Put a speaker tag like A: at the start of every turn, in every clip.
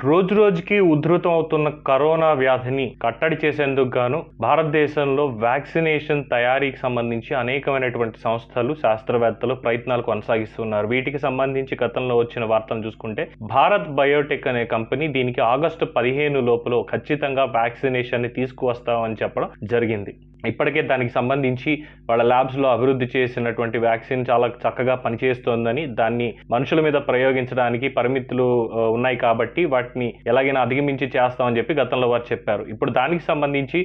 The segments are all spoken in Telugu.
A: రోజు రోజుకి ఉధృతం అవుతున్న కరోనా వ్యాధిని కట్టడి చేసేందుకు గాను భారతదేశంలో వ్యాక్సినేషన్ తయారీకి సంబంధించి అనేకమైనటువంటి సంస్థలు శాస్త్రవేత్తలు ప్రయత్నాలు కొనసాగిస్తున్నారు. వీటికి సంబంధించి గతంలో వచ్చిన వార్తలను చూసుకుంటే భారత్ బయోటెక్ అనే కంపెనీ దీనికి ఆగస్టు పదిహేను లోపల ఖచ్చితంగా వ్యాక్సినేషన్ని తీసుకువస్తామని చెప్పడం జరిగింది. ఇప్పటికే దానికి సంబంధించి వాళ్ళ ల్యాబ్స్లో అభివృద్ధి చేసినటువంటి వ్యాక్సిన్ చాలా చక్కగా పనిచేస్తోందని దాన్ని మనుషుల మీద ప్రయోగించడానికి పరిమితులు ఉన్నాయి కాబట్టి వాటిని ఎలాగైనా అధిగమించి చేస్తామని చెప్పి గతంలో వారు చెప్పారు. ఇప్పుడు దానికి సంబంధించి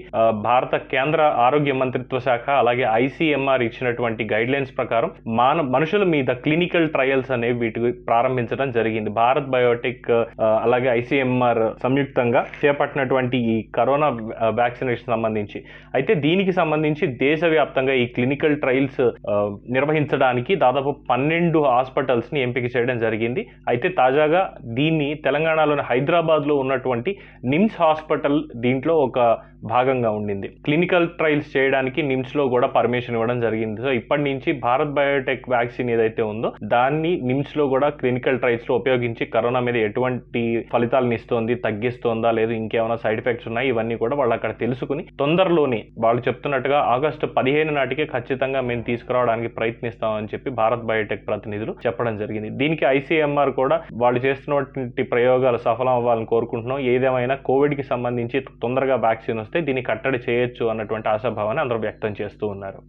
A: భారత కేంద్ర ఆరోగ్య మంత్రిత్వ శాఖ అలాగే ఐసీఎంఆర్ ఇచ్చినటువంటి గైడ్ లైన్స్ ప్రకారం మాన మనుషుల మీద క్లినికల్ ట్రయల్స్ అనేవి వీటికి ప్రారంభించడం జరిగింది. భారత్ బయోటెక్ అలాగే ఐసీఎంఆర్ సంయుక్తంగా చేపట్టినటువంటి ఈ కరోనా వ్యాక్సినేషన్ సంబంధించి. అయితే దీనికి సంబంధించి దేశవ్యాప్తంగా ఈ క్లినికల్ ట్రయల్స్ ఆ, నిర్వహించడానికి దాదాపు పన్నెండు హాస్పిటల్స్ని ఎంపిక చేయడం జరిగింది. అయితే తాజాగా దీన్ని తెలంగాణలోని హైదరాబాద్లో ఉన్నటువంటి నిమ్స్ హాస్పిటల్ దీంట్లో ఒక భాగంగా ఉండింది. క్లినికల్ ట్రయల్స్ చేయడానికి నిమ్స్లో కూడా పర్మిషన్ ఇవ్వడం జరిగింది. సో ఇప్పటి నుంచి భారత్ బయోటెక్ వ్యాక్సిన్ ఏదైతే ఉందో దాన్ని నిమ్స్లో కూడా క్లినికల్ ట్రయల్స్లో ఉపయోగించి కరోనా మీద ఎటువంటి ఫలితాలను ఇస్తోంది తగ్గిస్తోందా లేదు ఇంకేమైనా సైడ్ ఎఫెక్ట్స్ ఉన్నాయి ఇవన్నీ కూడా వాళ్ళు అక్కడ తెలుసుకుని తొందరలోనే వాళ్ళు చెప్తున్నట్టుగా ఆగస్టు పదిహేను నాటికే ఖచ్చితంగా మేము తీసుకురావడానికి ప్రయత్నిస్తామని చెప్పి భారత్ బయోటెక్ ప్రతినిధులు చెప్పడం జరిగింది. దీనికి ఐసీఎంఆర్ కూడా వాళ్ళు చేస్తున్నటువంటి ప్రయోగాలు సఫలం అవ్వాలని కోరుకుంటున్నాం. ఏదేమైనా కోవిడ్కి సంబంధించి తొందరగా వ్యాక్సిన్ వస్తే దీన్ని కట్టడి చేయొచ్చు అన్నటువంటి ఆశాభావాన్ని అందరూ వ్యక్తం చేస్తూ ఉన్నారు.